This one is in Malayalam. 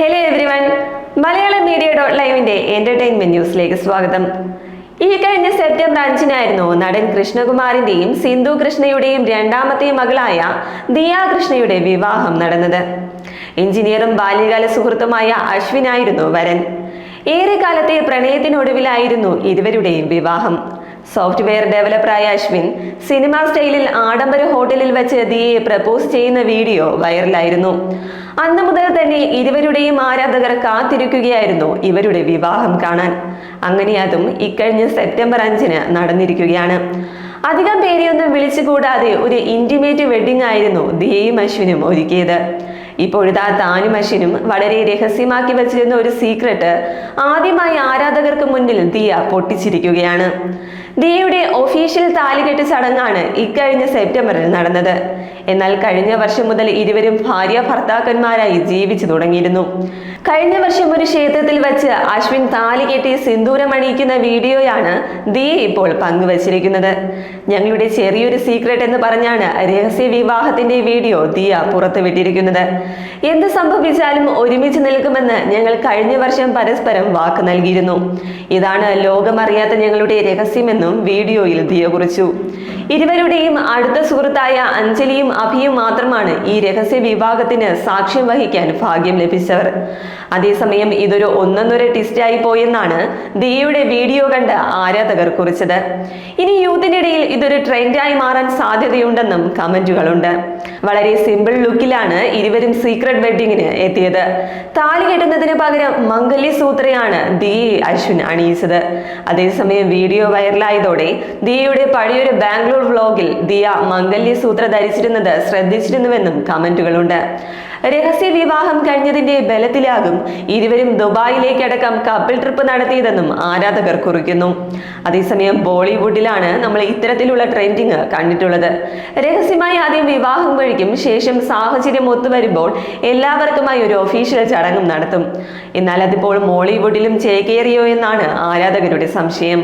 Hello everyone Malayalam media dot ലൈവിന്റെ entertainment ന്യൂസിലേക്ക് സ്വാഗതം. ഈ കഴിഞ്ഞ സെപ്റ്റംബർ അഞ്ചിനായിരുന്നു നടൻ കൃഷ്ണകുമാറിന്റെയും സിന്ധു കൃഷ്ണയുടെയും രണ്ടാമത്തെ മകളായ ദിയ കൃഷ്ണയുടെ വിവാഹം നടന്നത്. എഞ്ചിനീയറും ബാല്യകാല സുഹൃത്തുമായ അശ്വിനായിരുന്നു വരൻ. ഏറെക്കാലത്തെ പ്രണയത്തിനൊടുവിലായിരുന്നു ഇരുവരുടെയും വിവാഹം. സോഫ്റ്റ്വെയർ ഡെവലപ്പറായ അശ്വിൻ സിനിമ സ്റ്റൈലിൽ ആഡംബര ഹോട്ടലിൽ വെച്ച് ദിയെ പ്രപ്പോസ് ചെയ്യുന്ന വീഡിയോ വൈറലായിരുന്നു. അന്ന് മുതൽ തന്നെ ഇരുവരുടെയും ആരാധകർ കാത്തിരിക്കുകയായിരുന്നു ഇവരുടെ വിവാഹം കാണാൻ. അങ്ങനെ അതും ഇക്കഴിഞ്ഞ സെപ്റ്റംബർ അഞ്ചിന് നടന്നിരിക്കുകയാണ്. അധികം പേരെയൊന്നും വിളിച്ചുകൂടാതെ ഒരു ഇന്റിമേറ്റ് വെഡിങ് ആയിരുന്നു ദിയയും അശ്വിനും ഒരുക്കിയത്. ഇപ്പോഴിതാ താനും അശ്വിനും വളരെ രഹസ്യമാക്കി വെച്ചിരുന്ന ഒരു സീക്രട്ട് ആദ്യമായി ആരാധകർക്ക് മുന്നിൽ ദിയ പൊട്ടിച്ചിരിക്കുകയാണ്. ദിയയുടെ ഒഫീഷ്യൽ താലികെട്ട് ചടങ്ങാണ് ഇക്കഴിഞ്ഞ സെപ്റ്റംബറിൽ നടന്നത്. എന്നാൽ കഴിഞ്ഞ വർഷം മുതൽ ഇരുവരും ഭാര്യ ഭർത്താക്കന്മാരായി ജീവിച്ചു തുടങ്ങിയിരുന്നു. കഴിഞ്ഞ വർഷം ഒരു ക്ഷേത്രത്തിൽ വെച്ച് അശ്വിൻ താലി കെട്ടി സിന്ദൂരം അണിയിക്കുന്ന വീഡിയോയാണ് ദിയ ഇപ്പോൾ പങ്കുവച്ചിരിക്കുന്നത്. ഞങ്ങളുടെ ചെറിയൊരു സീക്രട്ട് എന്ന് പറഞ്ഞാണ് രഹസ്യ വിവാഹത്തിന്റെ വീഡിയോ ദിയ പുറത്തുവിട്ടിരിക്കുന്നത്. എന്ത് സംഭവിച്ചാലും ഒരുമിച്ച് നിൽക്കുമെന്ന് ഞങ്ങൾ കഴിഞ്ഞ വർഷം പരസ്പരം വാക്ക് നൽകിയിരുന്നു. ഇതാണ് ലോകമറിയാത്ത ഞങ്ങളുടെ രഹസ്യമെന്നും വീഡിയോയിൽ ദിയ കുറിച്ചു. ഇരുവരുടെയും അടുത്ത സുഹൃത്തായ അഞ്ജലിയും അഭിയും മാത്രമാണ് ഈ രഹസ്യ വിവാഹത്തിന് സാക്ഷ്യം വഹിക്കാൻ ഭാഗ്യം ലഭിച്ചവർ. അതേസമയം ഇതൊരു ഒന്നൊന്നര ടിസ്റ്റായി പോയെന്നാണ് ദിയയുടെ വീഡിയോ കണ്ട് ആരാധകർ കുറിച്ചത്. ഇനി യൂത്തിനിടയിൽ ഇതൊരു ട്രെൻഡായി മാറാൻ സാധ്യതയുണ്ടെന്നും കമന്റുകളുണ്ട്. വളരെ സിമ്പിൾ ലുക്കിലാണ് ഇരുവരും സീക്രട്ട് വെഡിങ്ങിന് എത്തിയത്. താലി കെട്ടുന്നതിന് പകരം മംഗല്യ സൂത്രയാണ് ദിയെ അശ്വിൻ അണിയിച്ചത്. അതേസമയം വീഡിയോ വൈറലായതോടെ ദിയയുടെ പഴയൊരു ബാംഗ്ലൂർ വ്ലോഗിൽ ദിയ മംഗല്യ സൂത്ര ധരിച്ചിരുന്നത് ശ്രദ്ധിച്ചിരുന്നുവെന്നും കമന്റുകളുണ്ട്. രഹസ്യ വിവാഹം കഴിഞ്ഞതിന്റെ ബലത്തിലാകും ഇരുവരും ദുബായിലേക്കടക്കം കപ്പിൾ ട്രിപ്പ് നടത്തിയതെന്നും ആരാധകർ കുറിക്കുന്നു. അതേസമയം ബോളിവുഡിലാണ് നമ്മൾ ഇത്തരത്തിലുള്ള ട്രെൻഡിങ് കണ്ടിട്ടുള്ളത്. രഹസ്യമായി ആദ്യം വിവാഹം കഴിക്കും ശേഷം സാഹചര്യം ഒത്തുവരുമ്പോൾ എല്ലാവർക്കുമായി ഒരു ഒഫീഷ്യൽ ചടങ്ങും നടത്തും. എന്നാൽ അതിപ്പോൾ മോളിവുഡിലും ചേക്കേറിയോ എന്നാണ് ആരാധകരുടെ സംശയം.